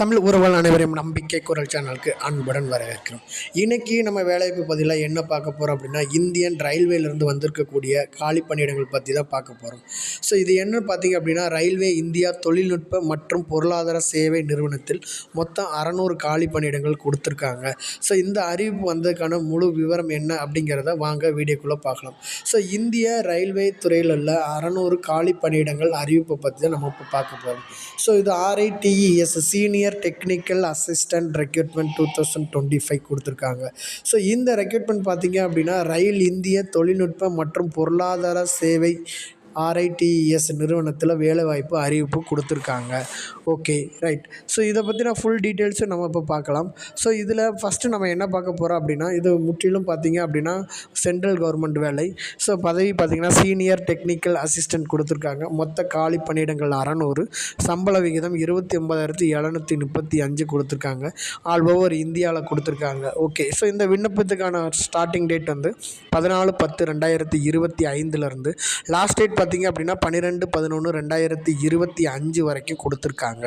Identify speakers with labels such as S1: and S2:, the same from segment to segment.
S1: தமிழ் உறவுகள் அனைவரையும் நம்பிக்கை குரல் சேனலுக்கு அன்புடன் வரவேற்கிறோம். இன்றைக்கி நம்ம வேலைவாய்ப்பு பதிலாக என்ன பார்க்க போகிறோம் அப்படின்னா இந்தியன் ரயில்வேலேருந்து வந்திருக்கக்கூடிய காலி பணியிடங்கள் பற்றி தான் பார்க்க போகிறோம் ஸோ இது என்ன பார்த்தீங்க அப்படின்னா ரயில்வே இந்தியா தொழில்நுட்ப மற்றும் பொருளாதார சேவை நிறுவனத்தில் மொத்தம் அறநூறு காலி பணியிடங்கள் கொடுத்துருக்காங்க. ஸோ இந்த அறிவிப்பு வந்ததுக்கான முழு விவரம் என்ன அப்படிங்கிறத வாங்க வீடியோக்குள்ளே பார்க்கலாம். ஸோ இந்திய ரயில்வே துறையில் உள்ள அறநூறு காலி பணியிடங்கள் அறிவிப்பை பற்றி தான் நம்ம இப்போ பார்க்க போகிறோம் ஸோ இது RITES senior technical assistant recruitment two thousand twenty five கொடுத்துருக்காங்க. ஸோ இந்த ரெக்யூட்மெண்ட் பார்த்தீங்க அப்படின்னா ரயில் இந்திய தொழில்நுட்ப மற்றும் பொருளாதார சேவை ஆர்ஐடிஎஸ் நிறுவனத்தில் வேலைவாய்ப்பு அறிவிப்பு கொடுத்துருக்காங்க. Okay right. ஸோ இதை பற்றின ஃபுல் டீட்டெயில்ஸும் நம்ம இப்போ பார்க்கலாம். ஸோ இதில் ஃபஸ்ட்டு நம்ம என்ன பார்க்க போகிறோம் அப்படின்னா இது முற்றிலும் பார்த்தீங்க அப்படின்னா சென்ட்ரல் கவர்மெண்ட் வேலை. ஸோ பதவி பார்த்திங்கன்னா சீனியர் டெக்னிக்கல் அசிஸ்டன்ட் கொடுத்துருக்காங்க. மொத்த காலி பணியிடங்கள் அறநூறு. சம்பள விகிதம் இருபத்தி ஒன்பதாயிரத்தி எழுநூற்றி முப்பத்தி அஞ்சு கொடுத்துருக்காங்க. ஆல் ஓவர் இந்தியாவில் கொடுத்துருக்காங்க. ஓகே ஸோ இந்த விண்ணப்பத்துக்கான ஸ்டார்டிங் டேட் வந்து பதினாலு பத்து ரெண்டாயிரத்தி இருபத்தி ஐந்துலேருந்து லாஸ்ட் டேட் பார்த்தீங்க அப்படின்னா பன்னிரெண்டு பதினொன்று ரெண்டாயிரத்தி இருபத்தி அஞ்சு வரைக்கும் கொடுத்துருக்காங்க.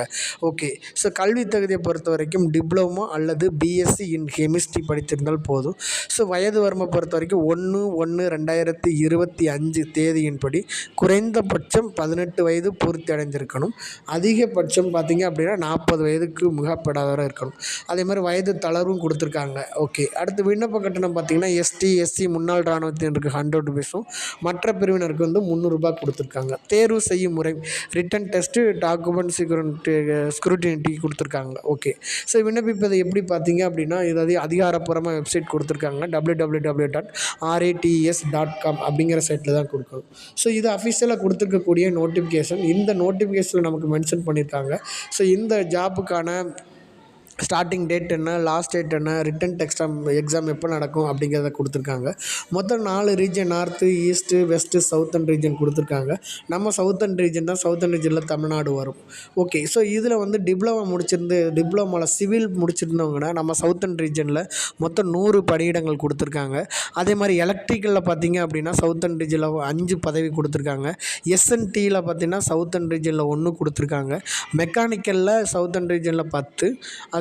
S1: ஓகே. ஸோ கல்வி தகுதியை பொறுத்த வரைக்கும் டிப்ளமோ அல்லது பிஎஸ்சி இன் கெமிஸ்ட்ரி படித்திருந்தால் போதும். ஸோ வயது வரம்பை பொறுத்த வரைக்கும் ஒன்று ஒன்று ரெண்டாயிரத்தி இருபத்தி அஞ்சு தேதியின்படி குறைந்தபட்சம் பதினெட்டு வயது பூர்த்தி அடைஞ்சிருக்கணும் அதிகபட்சம் பார்த்தீங்க அப்படின்னா நாற்பது வயதுக்கு முகப்படாதவராக இருக்கணும். அதே மாதிரி வயது தளர்வும் கொடுத்துருக்காங்க. ஓகே. அடுத்து விண்ணப்ப கட்டணம் பார்த்தீங்கன்னா எஸ்டி எஸ்சி முன்னாள் இராணுவத்தினருக்கு ஹண்ட்ரட் ருபீஸும் மற்ற பிரிவினருக்கு வந்து முந்நூறு ரூபாய் கொடுத்துருக்காங்க. தேர்வு செய்யும் முறை written test document security scrutiny கொடுத்துருக்காங்க. ஓகே ஸோ விண்ணப்பிப்பதை எப்படி பார்த்தீங்க அப்படின்னா ஏதாவது அதிகாரப்பூர்வமாக வெப்சைட் கொடுத்துருக்காங்க. W W W dot RITES dot com அப்படிங்கிற சைட்டில் தான் கொடுக்கணும். ஸோ இது அஃபிஷியலாக கொடுத்துருக்கக்கூடிய நோட்டிஃபிகேஷன் இந்த நோட்டிஃபிகேஷனில் நமக்கு மென்ஷன் பண்ணியிருக்காங்க ஸோ இந்த ஜாப்புக்கான ஸ்டார்டிங் டேட் என்ன லாஸ்ட் டேட் என்ன ரிட்டன் டெக்ஸ்டாம் எக்ஸாம் எப்போ நடக்கும் அப்படிங்கிறத கொடுத்துருக்காங்க. மொத்தம் நாலு region north east west southern region கொடுத்துருக்காங்க. நம்ம சவுத்தன் ரீஜன் தான் சவுத்தன் ரீஜனில் தமிழ்நாடு வரும். ஓகே ஸோ இதில் வந்து டிப்ளமோ முடிச்சிருந்து டிப்ளமோவில் சிவில் முடிச்சிருந்தவங்கன்னா நம்ம சவுத்தன் ரீஜனில் மொத்தம் நூறு பணியிடங்கள் கொடுத்துருக்காங்க. அதே மாதிரி எலக்ட்ரிக்கலில் பார்த்தீங்க அப்படின்னா சவுத்தன் ரீஜனில் அஞ்சு பதவி கொடுத்துருக்காங்க. எஸ்என்டியில் பார்த்தீங்கன்னா சவுத்தன் ரீஜனில் ஒன்று கொடுத்துருக்காங்க. மெக்கானிக்கலில் சவுத்தன் ரீஜனில் பத்து.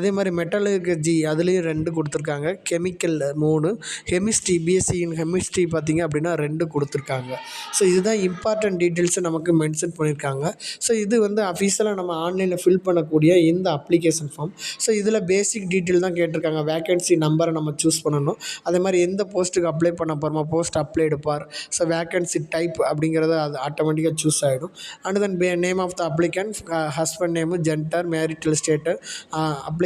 S1: அதே மாதிரி மெட்டலர்ஜி அதுலேயும் ரெண்டு கொடுத்துருக்காங்க. கெமிக்கலில் மூணு. கெமிஸ்ட்ரி பிஎஸ்சி இன் கெமிஸ்ட்ரி பார்த்திங்க அப்படின்னா ரெண்டு கொடுத்துருக்காங்க. ஸோ இதுதான் இம்பார்ட்டன்ட் டீட்டெயில்ஸை நமக்கு மென்ஷன் பண்ணியிருக்காங்க ஸோ இது வந்து அஃபீஷியலாக நம்ம ஆன்லைனில் ஃபில் பண்ணக்கூடிய இந்த அப்ளிகேஷன் ஃபார்ம் ஸோ இதில் பேசிக் டீட்டெயில் தான் கேட்டிருக்காங்க. வேக்கன்சி நம்பரை நம்ம சூஸ் பண்ணணும். அதே மாதிரி எந்த போஸ்ட்டுக்கு அப்ளை பண்ண போகிறோமோ போஸ்ட் அப்ளை எடுப்பார். ஸோ வேக்கன்சி டைப் அப்படிங்கிறது அது ஆட்டோமேட்டிக்காக சூஸ் ஆகிடும் and then name of the applicant husband name gender marital status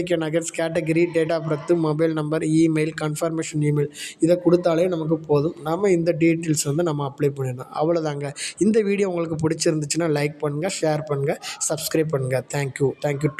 S1: application அகர்ஸ் category date of birth mobile number email confirmation email. இதை கொடுத்தாலே நமக்கு போதும். நம்ம இந்த டீட்டெயில்ஸ் வந்து நம்ம அப்ளை பண்ணிடணும். அவ்வளோதாங்க இந்த வீடியோ உங்களுக்கு பிடிச்சிருந்துச்சுன்னா லைக் பண்ணுங்கள் ஷேர் பண்ணுங்கள் சப்ஸ்கிரைப் பண்ணுங்கள் தேங்க்யூ தேங்க்யூ